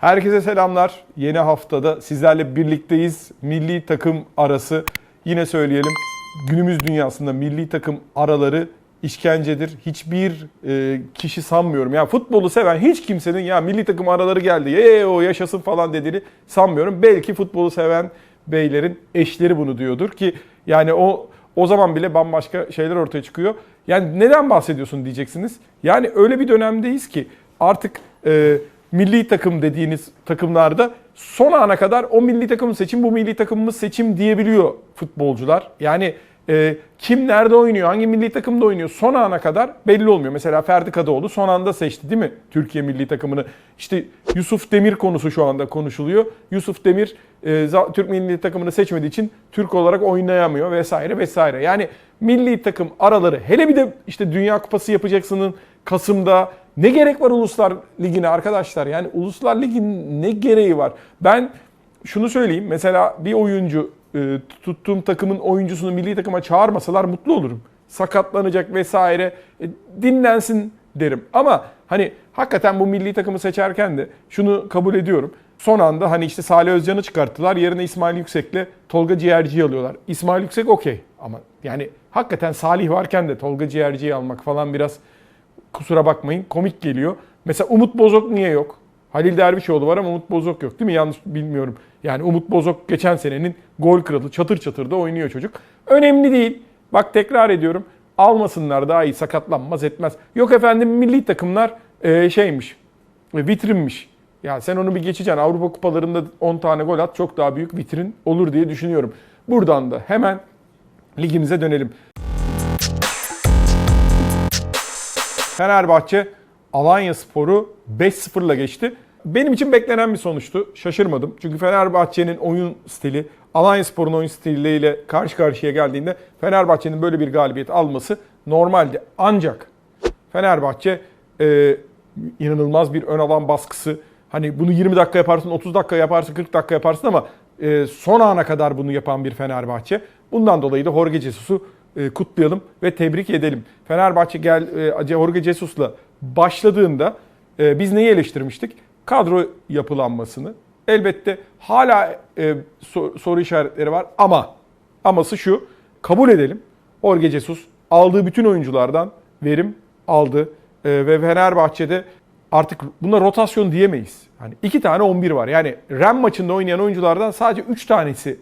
Herkese selamlar. Yeni haftada sizlerle birlikteyiz. Milli takım arası. Yine söyleyelim. Günümüz dünyasında milli takım araları işkencedir. Hiçbir e, kişi sanmıyorum. Ya futbolu seven hiç kimsenin ya milli takım araları geldi. Ye o yaşasın falan dediğini sanmıyorum. Belki futbolu seven beylerin eşleri bunu diyordur ki yani o o zaman bile bambaşka şeyler ortaya çıkıyor. Yani neden bahsediyorsun diyeceksiniz. Yani öyle bir dönemdeyiz ki artık e, milli takım dediğiniz takımlarda son ana kadar o milli takımı seçim, bu milli takımımız seçim diyebiliyor futbolcular. Yani e, kim nerede oynuyor, hangi milli takımda oynuyor son ana kadar belli olmuyor. Mesela Ferdi Kadıoğlu son anda seçti değil mi Türkiye milli takımını? İşte Yusuf Demir konusu şu anda konuşuluyor. Yusuf Demir e, Türk milli takımını seçmediği için Türk olarak oynayamıyor vesaire vesaire. Yani milli takım araları hele bir de işte Dünya Kupası yapacaksının Kasım'da ne gerek var Uluslar Ligi'ne arkadaşlar? Yani Uluslar Ligi'nin ne gereği var? Ben şunu söyleyeyim. Mesela bir oyuncu e, tuttuğum takımın oyuncusunu milli takıma çağırmasalar mutlu olurum. Sakatlanacak vesaire e, dinlensin derim. Ama hani hakikaten bu milli takımı seçerken de şunu kabul ediyorum. Son anda hani işte Salih Özcan'ı çıkarttılar. Yerine İsmail Yüksek'le Tolga Ciğerci'yi alıyorlar. İsmail Yüksek okey ama yani hakikaten Salih varken de Tolga Ciğerci'yi almak falan biraz kusura bakmayın komik geliyor. Mesela Umut Bozok niye yok? Halil Dervişoğlu var ama Umut Bozok yok değil mi? Yanlış bilmiyorum. Yani Umut Bozok geçen senenin gol kralı çatır çatır da oynuyor çocuk. Önemli değil. Bak tekrar ediyorum. Almasınlar daha iyi sakatlanmaz etmez. Yok efendim milli takımlar e, şeymiş e, vitrinmiş. Ya sen onu bir geçeceksin. Avrupa kupalarında 10 tane gol at çok daha büyük vitrin olur diye düşünüyorum. Buradan da hemen ligimize dönelim. Fenerbahçe Alanya Sporu 5-0'la geçti. Benim için beklenen bir sonuçtu. Şaşırmadım. Çünkü Fenerbahçe'nin oyun stili Alanya Spor'un oyun stiliyle karşı karşıya geldiğinde Fenerbahçe'nin böyle bir galibiyet alması normaldi. Ancak Fenerbahçe e, inanılmaz bir ön alan baskısı. Hani bunu 20 dakika yaparsın, 30 dakika yaparsın, 40 dakika yaparsın ama e, son ana kadar bunu yapan bir Fenerbahçe. Bundan dolayı da Jorge Jesus'u kutlayalım ve tebrik edelim. Fenerbahçe gel e, Jorge Jesus'la başladığında e, biz neyi eleştirmiştik? Kadro yapılanmasını. Elbette hala e, sor- soru işaretleri var ama aması şu. Kabul edelim. Jorge Jesus aldığı bütün oyunculardan verim aldı E, ve Fenerbahçe'de artık buna rotasyon diyemeyiz. Hani iki tane 11 var. Yani Ren maçında oynayan oyunculardan sadece 3 tanesi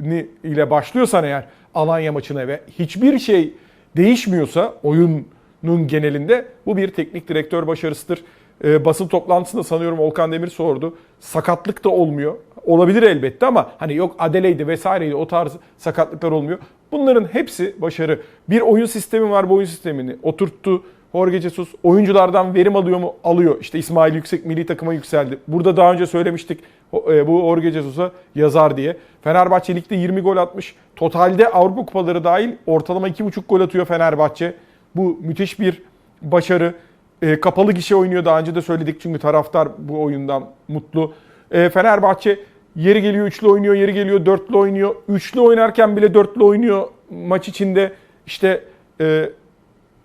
ni- ile başlıyorsan eğer Alanya maçına ve hiçbir şey değişmiyorsa oyunun genelinde bu bir teknik direktör başarısıdır. Ee, basın toplantısında sanıyorum Volkan Demir sordu. Sakatlık da olmuyor. Olabilir elbette ama hani yok Adele'ydi vesaireydi o tarz sakatlıklar olmuyor. Bunların hepsi başarı. Bir oyun sistemi var bu oyun sistemini oturttu. Jorge Jesus oyunculardan verim alıyor mu? Alıyor. İşte İsmail Yüksek milli takıma yükseldi. Burada daha önce söylemiştik e, bu Jorge Jesus'a yazar diye. Fenerbahçe ligde 20 gol atmış. Totalde Avrupa kupaları dahil ortalama 2,5 gol atıyor Fenerbahçe. Bu müthiş bir başarı. E, kapalı gişe oynuyor daha önce de söyledik çünkü taraftar bu oyundan mutlu. E, Fenerbahçe yeri geliyor üçlü oynuyor, yeri geliyor dörtlü oynuyor. Üçlü oynarken bile dörtlü oynuyor maç içinde. İşte e,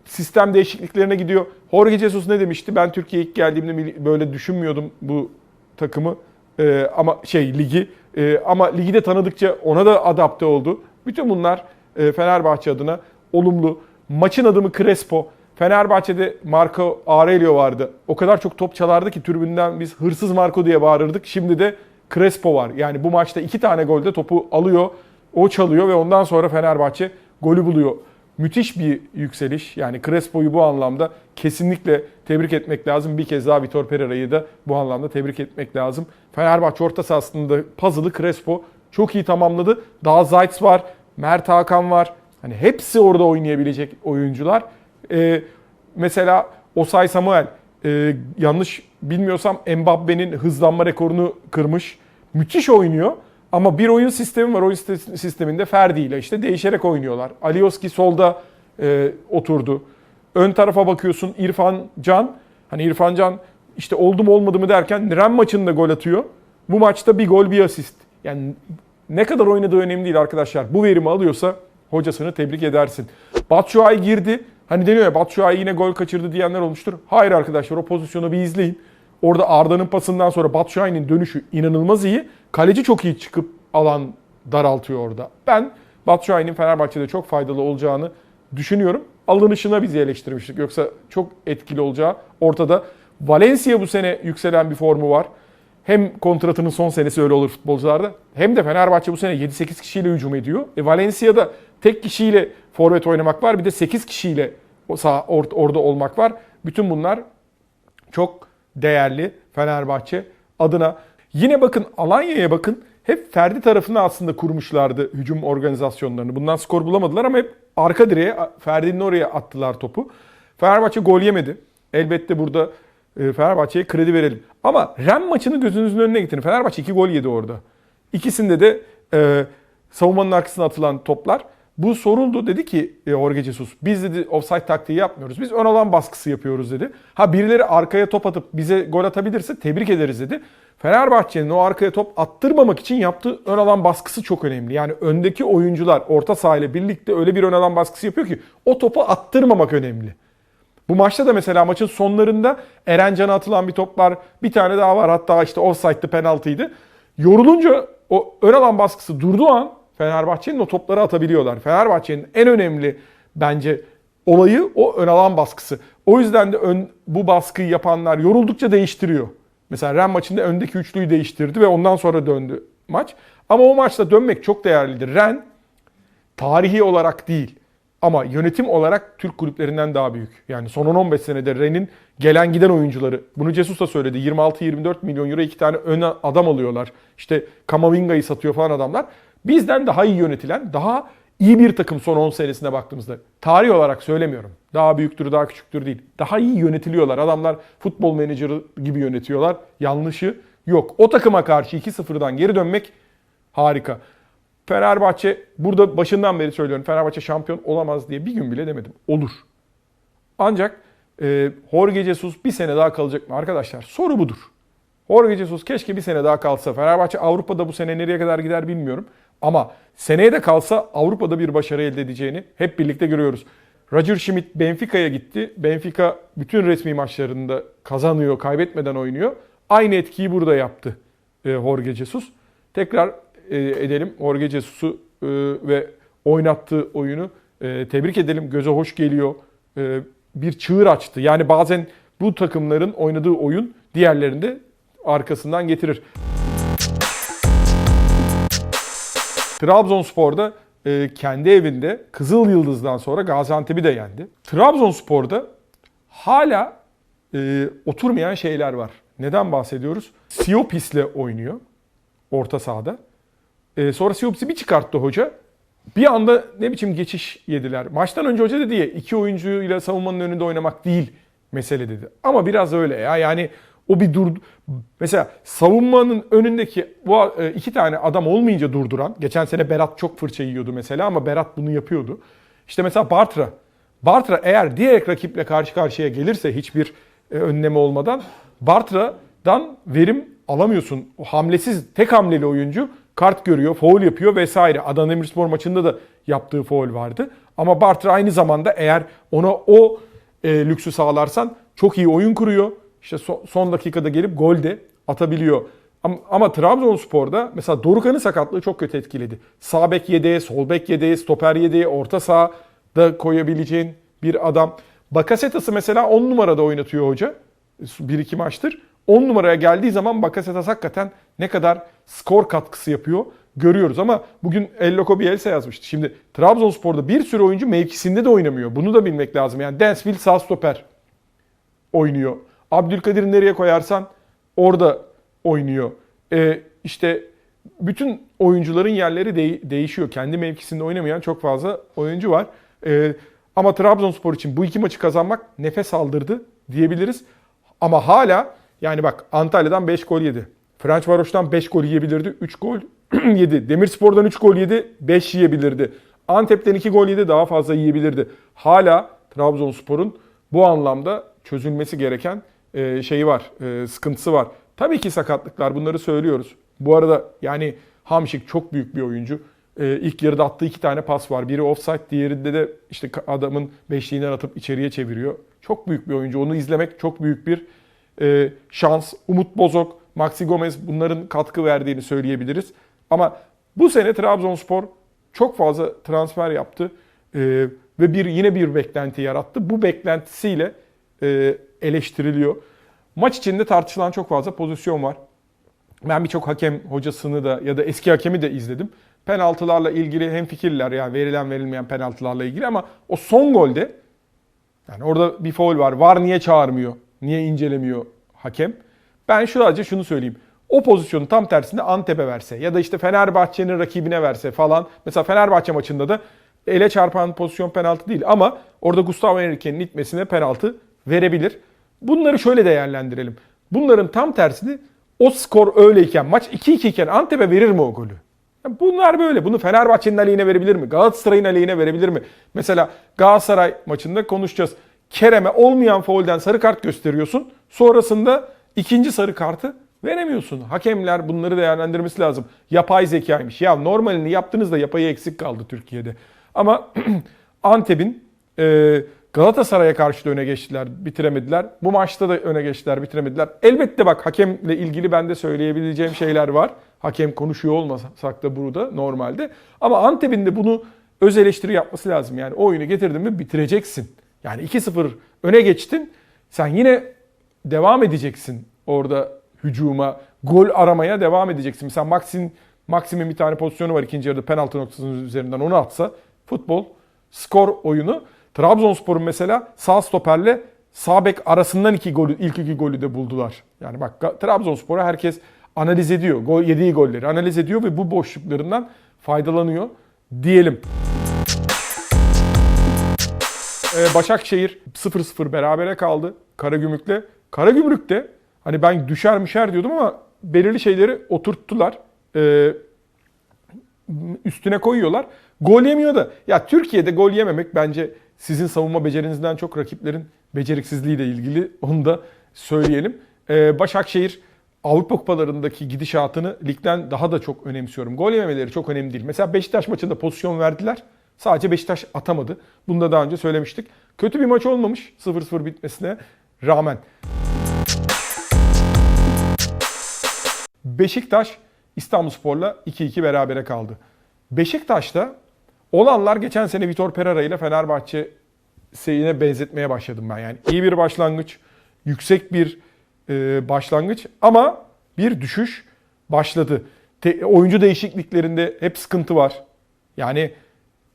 sistem değişikliklerine gidiyor. Jorge Jesus ne demişti? Ben Türkiye'ye ilk geldiğimde böyle düşünmüyordum bu takımı Ee, ama şey ligi Ee, ama ligi de tanıdıkça ona da adapte oldu. Bütün bunlar e, Fenerbahçe adına olumlu. Maçın adımı Crespo. Fenerbahçe'de Marco Aurelio vardı. O kadar çok top çalardı ki tribünden biz hırsız Marco diye bağırırdık. Şimdi de Crespo var. Yani bu maçta iki tane golde topu alıyor, o çalıyor ve ondan sonra Fenerbahçe golü buluyor. Müthiş bir yükseliş. Yani Crespo'yu bu anlamda kesinlikle tebrik etmek lazım. Bir kez daha Vitor Pereira'yı da bu anlamda tebrik etmek lazım. Fenerbahçe orta sahasında puzzle'ı Crespo çok iyi tamamladı. Daha Zayt var, Mert Hakan var. Hani hepsi orada oynayabilecek oyuncular. Ee, mesela Osay Samuel e, yanlış bilmiyorsam Mbappe'nin hızlanma rekorunu kırmış. Müthiş oynuyor. Ama bir oyun sistemi var. Oyun siste- sisteminde Ferdi ile işte değişerek oynuyorlar. Alioski solda e, oturdu. Ön tarafa bakıyorsun İrfan Can. Hani İrfan Can işte oldu mu olmadı mı derken Ren maçında gol atıyor. Bu maçta bir gol bir asist. Yani ne kadar oynadığı önemli değil arkadaşlar. Bu verimi alıyorsa hocasını tebrik edersin. Batshuayi girdi. Hani deniyor ya Batshuayi yine gol kaçırdı diyenler olmuştur. Hayır arkadaşlar o pozisyonu bir izleyin. Orada Arda'nın pasından sonra Batshuayi'nin dönüşü inanılmaz iyi. Kaleci çok iyi çıkıp alan daraltıyor orada. Ben Batshuayi'nin Fenerbahçe'de çok faydalı olacağını düşünüyorum. Alınışına bizi eleştirmiştik. Yoksa çok etkili olacağı ortada. Valencia bu sene yükselen bir formu var. Hem kontratının son senesi öyle olur futbolcularda. Hem de Fenerbahçe bu sene 7-8 kişiyle hücum ediyor. E Valencia'da tek kişiyle forvet oynamak var. Bir de 8 kişiyle sağ or- orada olmak var. Bütün bunlar çok değerli Fenerbahçe adına. Yine bakın Alanya'ya bakın. Hep Ferdi tarafına aslında kurmuşlardı hücum organizasyonlarını. Bundan skor bulamadılar ama hep arka direğe Ferdi'nin oraya attılar topu. Fenerbahçe gol yemedi. Elbette burada e, Fenerbahçe'ye kredi verelim. Ama Ren maçını gözünüzün önüne getirin. Fenerbahçe 2 gol yedi orada. İkisinde de e, savunmanın arkasına atılan toplar. Bu soruldu dedi ki e, Jorge Jesus biz dedi offside taktiği yapmıyoruz. Biz ön alan baskısı yapıyoruz dedi. Ha birileri arkaya top atıp bize gol atabilirse tebrik ederiz dedi. Fenerbahçe'nin o arkaya top attırmamak için yaptığı ön alan baskısı çok önemli. Yani öndeki oyuncular orta sahayla birlikte öyle bir ön alan baskısı yapıyor ki o topu attırmamak önemli. Bu maçta da mesela maçın sonlarında Erencan'a atılan bir top var. Bir tane daha var hatta işte offside'lı penaltıydı. Yorulunca o ön alan baskısı durduğu an Fenerbahçe'nin o topları atabiliyorlar. Fenerbahçe'nin en önemli bence olayı o ön alan baskısı. O yüzden de ön, bu baskıyı yapanlar yoruldukça değiştiriyor. Mesela Ren maçında öndeki üçlüyü değiştirdi ve ondan sonra döndü maç. Ama o maçta dönmek çok değerlidir. Ren tarihi olarak değil ama yönetim olarak Türk kulüplerinden daha büyük. Yani son 10-15 senede Ren'in gelen giden oyuncuları. Bunu Jesus da söyledi. 26-24 milyon euro iki tane ön adam alıyorlar. İşte Kamavinga'yı satıyor falan adamlar. Bizden daha iyi yönetilen, daha iyi bir takım son 10 senesine baktığımızda. Tarih olarak söylemiyorum. Daha büyüktür, daha küçüktür değil. Daha iyi yönetiliyorlar. Adamlar futbol menajeri gibi yönetiyorlar. Yanlışı yok. O takıma karşı 2-0'dan geri dönmek harika. Fenerbahçe burada başından beri söylüyorum Fenerbahçe şampiyon olamaz diye bir gün bile demedim. Olur. Ancak e, Jorge Jesus bir sene daha kalacak mı arkadaşlar? Soru budur. Jorge Jesus keşke bir sene daha kalsa. Fenerbahçe Avrupa'da bu sene nereye kadar gider bilmiyorum. Ama seneye de kalsa Avrupa'da bir başarı elde edeceğini hep birlikte görüyoruz. Roger Schmidt Benfica'ya gitti. Benfica bütün resmi maçlarında kazanıyor, kaybetmeden oynuyor. Aynı etkiyi burada yaptı e, Jorge Jesus. Tekrar e, edelim Jorge Jesus'u e, ve oynattığı oyunu e, tebrik edelim. Göze hoş geliyor. E, bir çığır açtı. Yani bazen bu takımların oynadığı oyun diğerlerinde arkasından getirir. Trabzonspor'da e, kendi evinde Kızıl Yıldız'dan sonra Gaziantep'i de yendi. Trabzonspor'da hala e, oturmayan şeyler var. Neden bahsediyoruz? Siopis'le oynuyor orta sahada. E, sonra Siopis'i bir çıkarttı hoca. Bir anda ne biçim geçiş yediler. Maçtan önce hoca dedi ya iki oyuncuyla savunmanın önünde oynamak değil mesele dedi. Ama biraz öyle ya yani o bir dur mesela savunmanın önündeki bu e, iki tane adam olmayınca durduran geçen sene Berat çok fırça yiyordu mesela ama Berat bunu yapıyordu. İşte mesela Bartra. Bartra eğer diğer rakiple karşı karşıya gelirse hiçbir e, önleme olmadan Bartra'dan verim alamıyorsun. O hamlesiz tek hamleli oyuncu kart görüyor, foul yapıyor vesaire. Adana Demirspor maçında da yaptığı foul vardı. Ama Bartra aynı zamanda eğer ona o e, lüksü sağlarsan çok iyi oyun kuruyor. İşte so, son dakikada gelip gol de atabiliyor. Ama, ama Trabzonspor'da mesela Dorukan'ın sakatlığı çok kötü etkiledi. Sağ bek yedeği, sol bek yedeği, stoper yedeği, orta sahada koyabileceğin bir adam. Bakasetas'ı mesela 10 numarada oynatıyor hoca. Bir iki maçtır. 10 numaraya geldiği zaman Bakasetas hakikaten ne kadar skor katkısı yapıyor görüyoruz. Ama bugün El Loco Bielsa yazmıştı. Şimdi Trabzonspor'da bir sürü oyuncu mevkisinde de oynamıyor. Bunu da bilmek lazım. Yani Densville sağ stoper oynuyor. Abdülkadir nereye koyarsan orada oynuyor. Ee, işte bütün oyuncuların yerleri de- değişiyor. Kendi mevkisinde oynamayan çok fazla oyuncu var. Ee, ama Trabzonspor için bu iki maçı kazanmak nefes aldırdı diyebiliriz. Ama hala yani bak Antalya'dan 5 gol yedi. French Varoş'tan 5 gol yiyebilirdi. 3 gol yedi. Demirspor'dan 3 gol yedi. 5 yiyebilirdi. Antep'ten 2 gol yedi. Daha fazla yiyebilirdi. Hala Trabzonspor'un bu anlamda çözülmesi gereken e, şeyi var. E, sıkıntısı var. Tabii ki sakatlıklar bunları söylüyoruz. Bu arada yani Hamşik çok büyük bir oyuncu. E, ilk yarıda attığı iki tane pas var. Biri offside, diğerinde de işte adamın beşliğinden atıp içeriye çeviriyor. Çok büyük bir oyuncu. Onu izlemek çok büyük bir e, şans, Umut Bozok, Maxi Gomez bunların katkı verdiğini söyleyebiliriz. Ama bu sene Trabzonspor çok fazla transfer yaptı ve bir yine bir beklenti yarattı. Bu beklentisiyle eleştiriliyor. Maç içinde tartışılan çok fazla pozisyon var. Ben birçok hakem hocasını da ya da eski hakemi de izledim. Penaltılarla ilgili hem fikirler yani verilen verilmeyen penaltılarla ilgili ama o son golde yani orada bir foul var. Var niye çağırmıyor? Niye incelemiyor hakem? Ben sadece şunu söyleyeyim. O pozisyonu tam tersinde Antep'e verse ya da işte Fenerbahçe'nin rakibine verse falan. Mesela Fenerbahçe maçında da ele çarpan pozisyon penaltı değil ama orada Gustavo Henrique'nin itmesine penaltı verebilir. Bunları şöyle değerlendirelim. Bunların tam tersini o skor öyleyken maç 2-2 iken Antep'e verir mi o golü? Bunlar böyle. Bunu Fenerbahçe'nin aleyhine verebilir mi? Galatasaray'ın aleyhine verebilir mi? Mesela Galatasaray maçında konuşacağız. Kerem'e olmayan faulden sarı kart gösteriyorsun. Sonrasında ikinci sarı kartı veremiyorsun. Hakemler bunları değerlendirmesi lazım. Yapay zekaymış. Ya normalini yaptığınızda yapayı eksik kaldı Türkiye'de. Ama Antep'in e, Galatasaray'a karşı da öne geçtiler, bitiremediler. Bu maçta da öne geçtiler, bitiremediler. Elbette bak hakemle ilgili ben de söyleyebileceğim şeyler var. Hakem konuşuyor olmasak da burada normalde. Ama Antep'in de bunu öz eleştiri yapması lazım. Yani o oyunu getirdin mi bitireceksin. Yani 2-0 öne geçtin. Sen yine devam edeceksin orada hücuma, gol aramaya devam edeceksin. Mesela Maxim, Maxim'in bir tane pozisyonu var ikinci yarıda penaltı noktasının üzerinden onu atsa futbol, skor oyunu. Trabzonspor'un mesela sağ stoperle sağ bek arasından iki golü, ilk iki golü de buldular. Yani bak Trabzonspor'u herkes analiz ediyor. Gol, yediği golleri analiz ediyor ve bu boşluklarından faydalanıyor diyelim. Ee, Başakşehir 0-0 berabere kaldı Karagümrük'le. Karagümrük'te hani ben düşer mişer diyordum ama belirli şeyleri oturttular. Ee, üstüne koyuyorlar. Gol yemiyor da. Ya Türkiye'de gol yememek bence sizin savunma becerinizden çok rakiplerin beceriksizliğiyle ilgili onu da söyleyelim. Ee, Başakşehir Avrupa kupalarındaki gidişatını ligden daha da çok önemsiyorum. Gol yememeleri çok önemli değil. Mesela Beşiktaş maçında pozisyon verdiler. Sadece Beşiktaş atamadı. Bunu da daha önce söylemiştik. Kötü bir maç olmamış 0-0 bitmesine rağmen. Beşiktaş İstanbulspor'la 2-2 berabere kaldı. Beşiktaş'ta olanlar geçen sene Vitor Pereira ile Fenerbahçe seyine benzetmeye başladım ben. Yani iyi bir başlangıç, yüksek bir e, başlangıç ama bir düşüş başladı. Te- oyuncu değişikliklerinde hep sıkıntı var. Yani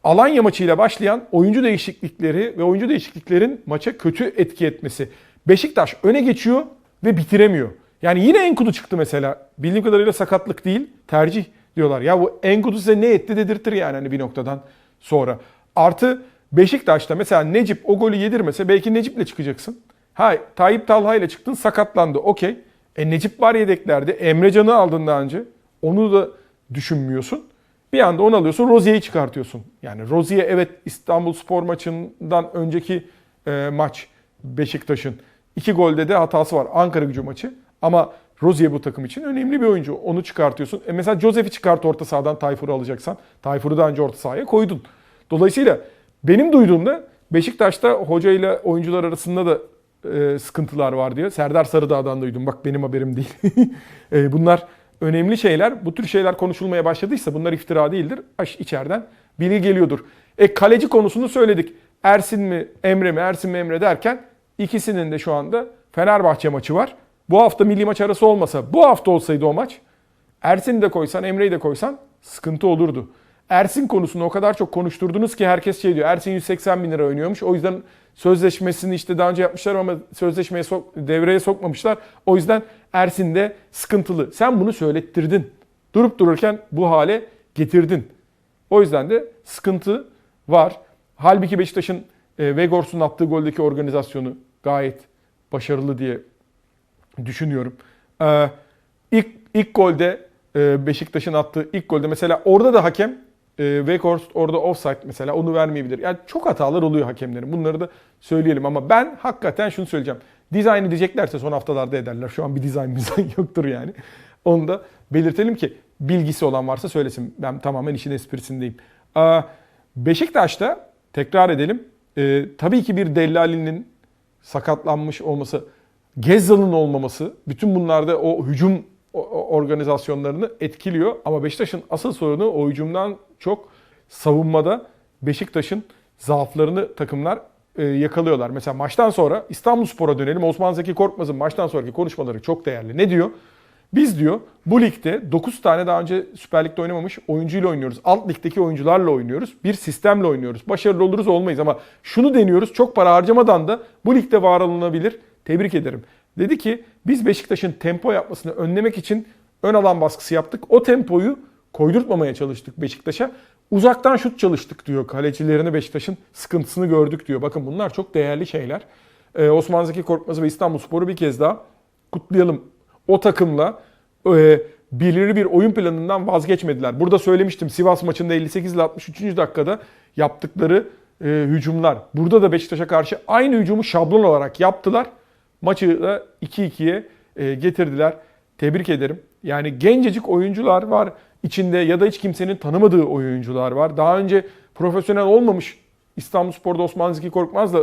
Alanya maçıyla başlayan oyuncu değişiklikleri ve oyuncu değişikliklerin maça kötü etki etmesi. Beşiktaş öne geçiyor ve bitiremiyor. Yani yine Enkudu çıktı mesela. Bildiğim kadarıyla sakatlık değil, tercih diyorlar. Ya bu Enkudu size ne etti dedirtir yani hani bir noktadan sonra. Artı Beşiktaş'ta mesela Necip o golü yedirmese belki Necip'le çıkacaksın. Hay Tayyip Talha ile çıktın sakatlandı okey. E Necip var yedeklerde. Emre Can'ı aldın daha önce. Onu da düşünmüyorsun. Bir anda onu alıyorsun Rozier'i çıkartıyorsun. Yani Rozier evet İstanbul Spor maçından önceki e, maç Beşiktaş'ın. iki golde de hatası var. Ankara gücü maçı. Ama Rozier bu takım için önemli bir oyuncu. Onu çıkartıyorsun. E mesela Josef'i çıkart orta sahadan Tayfur'u alacaksan. Tayfur'u da önce orta sahaya koydun. Dolayısıyla benim duyduğumda Beşiktaş'ta hoca ile oyuncular arasında da e, sıkıntılar var diyor. Serdar Sarıdağ'dan duydum. Bak benim haberim değil. e, bunlar önemli şeyler. Bu tür şeyler konuşulmaya başladıysa bunlar iftira değildir. Aş içeriden bilgi geliyordur. E kaleci konusunu söyledik. Ersin mi Emre mi Ersin mi Emre derken ikisinin de şu anda Fenerbahçe maçı var. Bu hafta milli maç arası olmasa bu hafta olsaydı o maç Ersin'i de koysan Emre'yi de koysan sıkıntı olurdu. Ersin konusunu o kadar çok konuşturdunuz ki herkes şey diyor. Ersin 180 bin lira oynuyormuş. O yüzden sözleşmesini işte daha önce yapmışlar ama sözleşmeye sok, devreye sokmamışlar. O yüzden Ersin de sıkıntılı. Sen bunu söylettirdin. Durup dururken bu hale getirdin. O yüzden de sıkıntı var. Halbuki Beşiktaş'ın e, Vegors'un attığı goldeki organizasyonu gayet başarılı diye düşünüyorum. Ee, ilk, ilk golde e, Beşiktaş'ın attığı ilk golde mesela orada da hakem e, Weghorst orada offside mesela onu vermeyebilir. Yani çok hatalar oluyor hakemlerin. Bunları da söyleyelim ama ben hakikaten şunu söyleyeceğim. Dizayn edeceklerse son haftalarda ederler. Şu an bir dizayn dizayn yoktur yani. Onu da belirtelim ki bilgisi olan varsa söylesin. Ben tamamen işin esprisindeyim. Aa, Beşiktaş'ta tekrar edelim. e, tabii ki bir Dellali'nin sakatlanmış olması Gezzal'ın olmaması bütün bunlarda o hücum organizasyonlarını etkiliyor. Ama Beşiktaş'ın asıl sorunu o hücumdan çok savunmada Beşiktaş'ın zaaflarını takımlar e, yakalıyorlar. Mesela maçtan sonra İstanbulspor'a dönelim. Osman Zeki Korkmaz'ın maçtan sonraki konuşmaları çok değerli. Ne diyor? Biz diyor bu ligde 9 tane daha önce Süper Lig'de oynamamış oyuncuyla oynuyoruz. Alt ligdeki oyuncularla oynuyoruz. Bir sistemle oynuyoruz. Başarılı oluruz olmayız ama şunu deniyoruz. Çok para harcamadan da bu ligde var olunabilir. Tebrik ederim. Dedi ki biz Beşiktaş'ın tempo yapmasını önlemek için ön alan baskısı yaptık. O tempoyu koydurtmamaya çalıştık Beşiktaş'a. Uzaktan şut çalıştık diyor. Kalecilerini Beşiktaş'ın sıkıntısını gördük diyor. Bakın bunlar çok değerli şeyler. Ee, Osman Zeki Korkmaz ve İstanbulspor'u bir kez daha kutlayalım. O takımla e, belirli bir oyun planından vazgeçmediler. Burada söylemiştim Sivas maçında 58 ile 63. dakikada yaptıkları e, hücumlar. Burada da Beşiktaş'a karşı aynı hücumu şablon olarak yaptılar. Maçı da 2-2'ye e, getirdiler. Tebrik ederim. Yani gencecik oyuncular var içinde ya da hiç kimsenin tanımadığı oyuncular var. Daha önce profesyonel olmamış İstanbulspor'da Osman Zeki Korkmaz da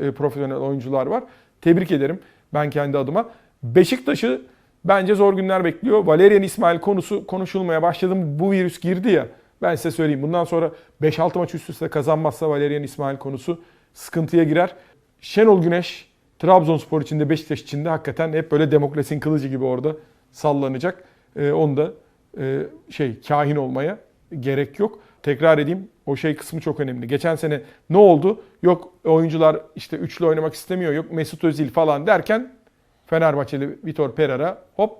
e, profesyonel oyuncular var. Tebrik ederim ben kendi adıma. Beşiktaş'ı bence zor günler bekliyor. Valerian İsmail konusu konuşulmaya başladı. Bu virüs girdi ya. Ben size söyleyeyim. Bundan sonra 5-6 maç üst üste kazanmazsa Valerian İsmail konusu sıkıntıya girer. Şenol Güneş Trabzonspor içinde Beşiktaş içinde hakikaten hep böyle demokrasinin kılıcı gibi orada sallanacak. Ee, onu da e, şey kahin olmaya gerek yok. Tekrar edeyim o şey kısmı çok önemli. Geçen sene ne oldu? Yok oyuncular işte üçlü oynamak istemiyor. Yok Mesut Özil falan derken Fenerbahçeli Vitor Pereira hop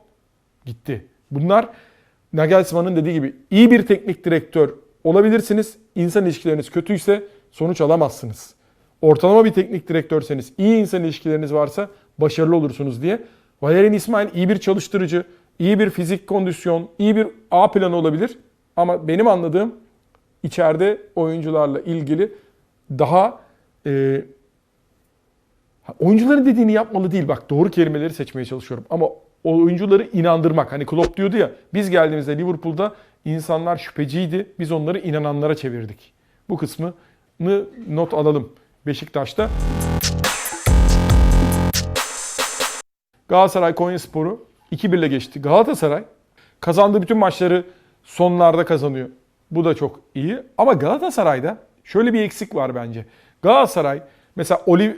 gitti. Bunlar Nagelsmann'ın dediği gibi iyi bir teknik direktör olabilirsiniz. İnsan ilişkileriniz kötüyse sonuç alamazsınız. Ortalama bir teknik direktörseniz, iyi insan ilişkileriniz varsa başarılı olursunuz diye. Valerian İsmail iyi bir çalıştırıcı, iyi bir fizik kondisyon, iyi bir A planı olabilir. Ama benim anladığım içeride oyuncularla ilgili daha e, Oyuncuların dediğini yapmalı değil. Bak doğru kelimeleri seçmeye çalışıyorum. Ama oyuncuları inandırmak. Hani Klopp diyordu ya biz geldiğimizde Liverpool'da insanlar şüpheciydi. Biz onları inananlara çevirdik. Bu kısmını not alalım Beşiktaş'ta. Galatasaray Konyaspor'u 2-1 ile geçti. Galatasaray kazandığı bütün maçları sonlarda kazanıyor. Bu da çok iyi. Ama Galatasaray'da şöyle bir eksik var bence. Galatasaray mesela Oliv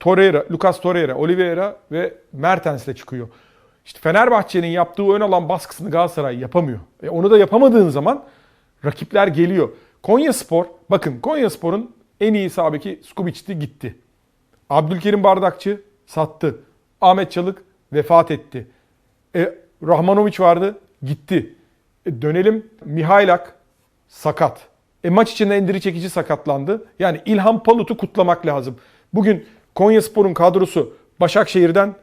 Torreira, Lucas Torreira, Oliveira ve Mertens'le çıkıyor. İşte Fenerbahçe'nin yaptığı ön alan baskısını Galatasaray yapamıyor. E onu da yapamadığın zaman rakipler geliyor. Konya Spor, bakın Konya Spor'un en iyi sağ beki Skubic'ti gitti. Abdülkerim Bardakçı sattı. Ahmet Çalık vefat etti. E, Rahmanovic vardı gitti. E, dönelim Mihailak sakat. E, maç içinde endiri çekici sakatlandı. Yani İlhan Palut'u kutlamak lazım. Bugün Konya Spor'un kadrosu Başakşehir'den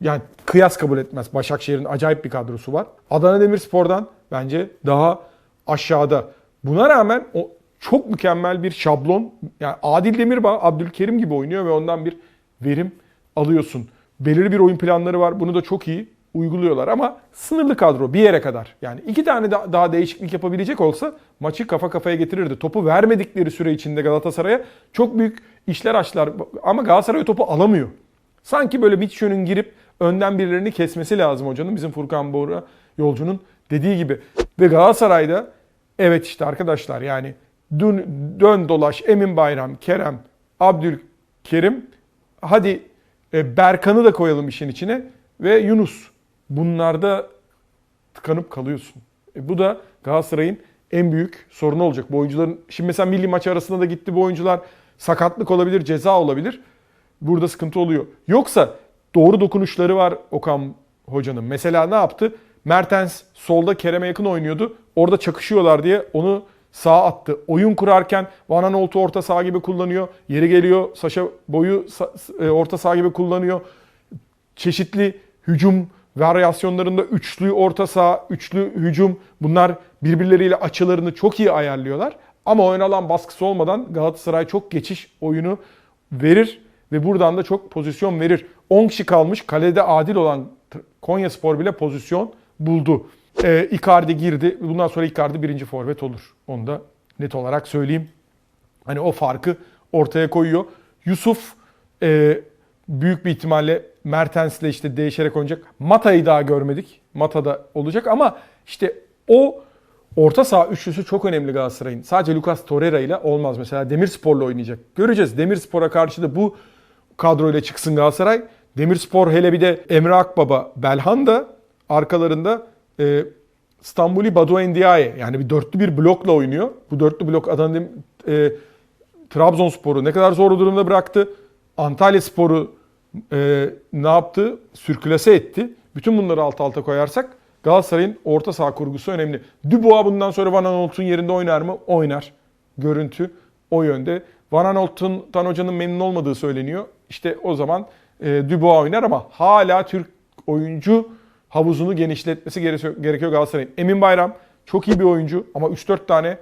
yani kıyas kabul etmez. Başakşehir'in acayip bir kadrosu var. Adana Demirspor'dan bence daha aşağıda. Buna rağmen o çok mükemmel bir şablon. Yani Adil Demirbağ, Abdülkerim gibi oynuyor ve ondan bir verim alıyorsun. Belirli bir oyun planları var. Bunu da çok iyi uyguluyorlar ama sınırlı kadro bir yere kadar. Yani iki tane da- daha değişiklik yapabilecek olsa maçı kafa kafaya getirirdi. Topu vermedikleri süre içinde Galatasaray'a çok büyük işler açtılar ama Galatasaray topu alamıyor. Sanki böyle Mitchell'ün girip önden birilerini kesmesi lazım hocanın. Bizim Furkan Bora yolcunun dediği gibi. Ve Galatasaray'da evet işte arkadaşlar yani dön, dön dolaş Emin Bayram, Kerem, Abdülkerim hadi e, Berkan'ı da koyalım işin içine ve Yunus. Bunlarda tıkanıp kalıyorsun. E, bu da Galatasaray'ın en büyük sorunu olacak. Bu oyuncuların şimdi mesela milli maç arasında da gitti bu oyuncular sakatlık olabilir, ceza olabilir. Burada sıkıntı oluyor. Yoksa doğru dokunuşları var Okan hocanın. Mesela ne yaptı? Mertens solda Kerem'e yakın oynuyordu. Orada çakışıyorlar diye onu sağa attı. Oyun kurarken Van Aanholt'u orta saha gibi kullanıyor. Yeri geliyor Saşa boyu e, orta saha gibi kullanıyor. Çeşitli hücum varyasyonlarında üçlü orta saha, üçlü hücum bunlar birbirleriyle açılarını çok iyi ayarlıyorlar. Ama oyun alan baskısı olmadan Galatasaray çok geçiş oyunu verir ve buradan da çok pozisyon verir. 10 kişi kalmış kalede adil olan Konya Spor bile pozisyon buldu. Ee, Icardi girdi. Bundan sonra Icardi birinci forvet olur. Onu da net olarak söyleyeyim. Hani o farkı ortaya koyuyor. Yusuf e, büyük bir ihtimalle Mertens'le işte değişerek oynayacak. Mata'yı daha görmedik. Mata'da olacak ama işte o orta saha üçlüsü çok önemli Galatasaray'ın. Sadece Lucas Torreira ile olmaz. Mesela Demirspor'la oynayacak. Göreceğiz. Demirspor'a karşı da bu kadroyla çıksın Galatasaray. Demirspor hele bir de Emre Akbaba, Belhanda arkalarında e, Stambuli Badu Ndiaye yani bir dörtlü bir blokla oynuyor. Bu dörtlü blok Adana e, Trabzonspor'u ne kadar zor durumda bıraktı. Antalya Spor'u e, ne yaptı? Sürklase etti. Bütün bunları alt alta koyarsak Galatasaray'ın orta saha kurgusu önemli. Dubois bundan sonra Van Aanholt'un yerinde oynar mı? Oynar. Görüntü o yönde. Van Aanholt'tan hocanın memnun olmadığı söyleniyor. İşte o zaman e, Dubois oynar ama hala Türk oyuncu havuzunu genişletmesi gerekiyor, Galatasaray'ın. Emin Bayram çok iyi bir oyuncu ama 3-4 tane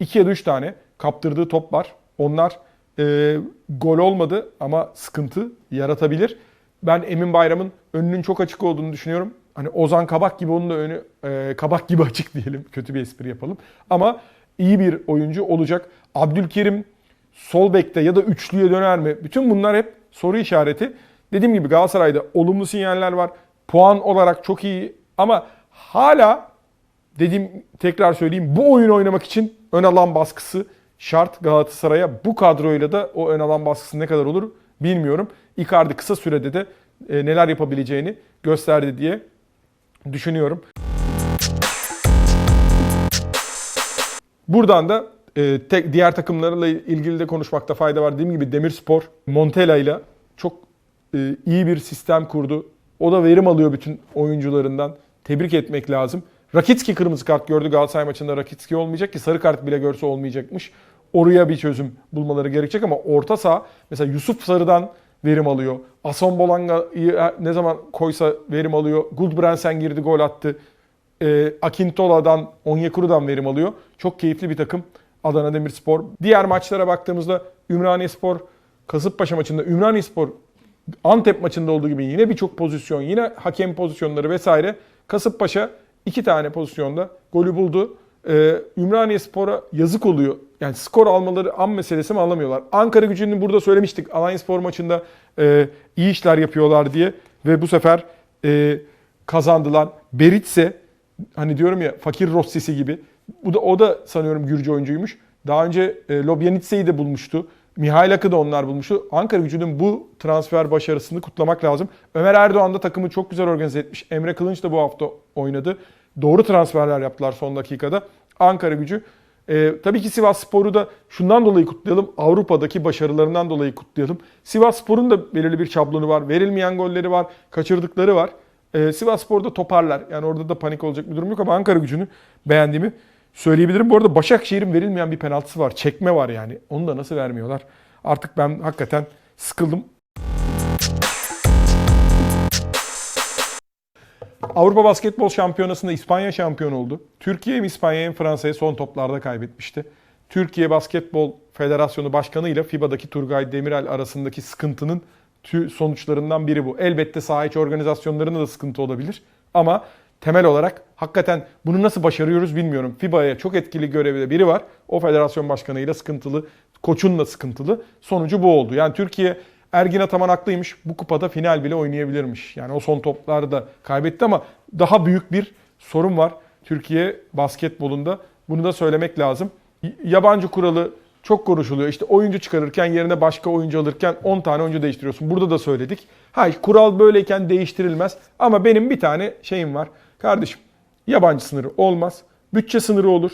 2 ya da 3 tane kaptırdığı top var. Onlar e, gol olmadı ama sıkıntı yaratabilir. Ben Emin Bayram'ın önünün çok açık olduğunu düşünüyorum. Hani Ozan Kabak gibi onun da önü e, kabak gibi açık diyelim. Kötü bir espri yapalım. Ama iyi bir oyuncu olacak. Abdülkerim sol bekte ya da üçlüye döner mi? Bütün bunlar hep soru işareti. Dediğim gibi Galatasaray'da olumlu sinyaller var. Puan olarak çok iyi ama hala dediğim tekrar söyleyeyim bu oyun oynamak için ön alan baskısı şart Galatasaray'a. Bu kadroyla da o ön alan baskısı ne kadar olur bilmiyorum. Icardi kısa sürede de e, neler yapabileceğini gösterdi diye düşünüyorum. Buradan da e, tek, diğer takımlarla ilgili de konuşmakta fayda var. Dediğim gibi Demirspor Montella ile çok e, iyi bir sistem kurdu. O da verim alıyor bütün oyuncularından. Tebrik etmek lazım. Rakitski kırmızı kart gördü Galatasaray maçında. Rakitski olmayacak ki sarı kart bile görse olmayacakmış. Oraya bir çözüm bulmaları gerekecek ama orta saha mesela Yusuf Sarı'dan verim alıyor. Ason Bolanga'yı ne zaman koysa verim alıyor. Gudbrandsen girdi gol attı. E, Akintola'dan, Onyekuru'dan verim alıyor. Çok keyifli bir takım Adana Demirspor. Diğer maçlara baktığımızda Ümraniyespor, Kasımpaşa maçında Ümraniyespor Antep maçında olduğu gibi yine birçok pozisyon, yine hakem pozisyonları vesaire. Kasımpaşa iki tane pozisyonda golü buldu. Ee, Ümraniye Spor'a yazık oluyor. Yani skor almaları an meselesi mi anlamıyorlar. Ankara gücünü burada söylemiştik. Alanya Spor maçında e, iyi işler yapıyorlar diye. Ve bu sefer e, kazandılar. Beritse hani diyorum ya fakir Rossi'si gibi. Bu da o da sanıyorum Gürcü oyuncuymuş. Daha önce e, Lobjanitse'yi de bulmuştu. Mihail Ak'ı da onlar bulmuştu. Ankara gücünün bu transfer başarısını kutlamak lazım. Ömer Erdoğan da takımı çok güzel organize etmiş. Emre Kılınç da bu hafta oynadı. Doğru transferler yaptılar son dakikada. Ankara gücü. E, tabii ki Sivas Spor'u da şundan dolayı kutlayalım. Avrupa'daki başarılarından dolayı kutlayalım. Sivas Spor'un da belirli bir şablonu var. Verilmeyen golleri var. Kaçırdıkları var. E, Sivas Spor'da toparlar. Yani orada da panik olacak bir durum yok ama Ankara gücünü beğendiğimi söyleyebilirim. Bu arada Başakşehir'in verilmeyen bir penaltısı var. Çekme var yani. Onu da nasıl vermiyorlar? Artık ben hakikaten sıkıldım. Avrupa Basketbol Şampiyonası'nda İspanya şampiyon oldu. Türkiye hem İspanya hem Fransa'ya son toplarda kaybetmişti. Türkiye Basketbol Federasyonu Başkanı ile FIBA'daki Turgay Demirel arasındaki sıkıntının sonuçlarından biri bu. Elbette saha içi organizasyonlarında da sıkıntı olabilir. Ama temel olarak hakikaten bunu nasıl başarıyoruz bilmiyorum. FIBA'ya çok etkili görevde biri var. O federasyon başkanıyla sıkıntılı, koçunla sıkıntılı. Sonucu bu oldu. Yani Türkiye Ergin Ataman haklıymış. Bu kupada final bile oynayabilirmiş. Yani o son topları da kaybetti ama daha büyük bir sorun var Türkiye basketbolunda. Bunu da söylemek lazım. Yabancı kuralı çok konuşuluyor. İşte oyuncu çıkarırken yerine başka oyuncu alırken 10 tane oyuncu değiştiriyorsun. Burada da söyledik. Hayır kural böyleyken değiştirilmez. Ama benim bir tane şeyim var. Kardeşim yabancı sınırı olmaz. Bütçe sınırı olur.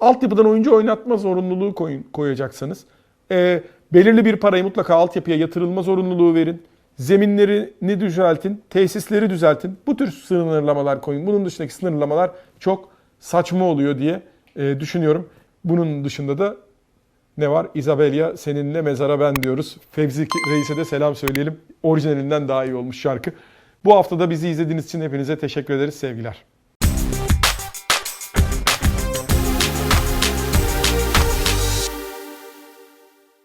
Altyapıdan oyuncu oynatma zorunluluğu koyun, koyacaksınız. Ee, belirli bir parayı mutlaka altyapıya yatırılma zorunluluğu verin. Zeminlerini düzeltin, tesisleri düzeltin. Bu tür sınırlamalar koyun. Bunun dışındaki sınırlamalar çok saçma oluyor diye e, düşünüyorum. Bunun dışında da ne var? Isabella seninle mezara ben diyoruz. Fevzi Reis'e de selam söyleyelim. Orijinalinden daha iyi olmuş şarkı. Bu hafta da bizi izlediğiniz için hepinize teşekkür ederiz. Sevgiler.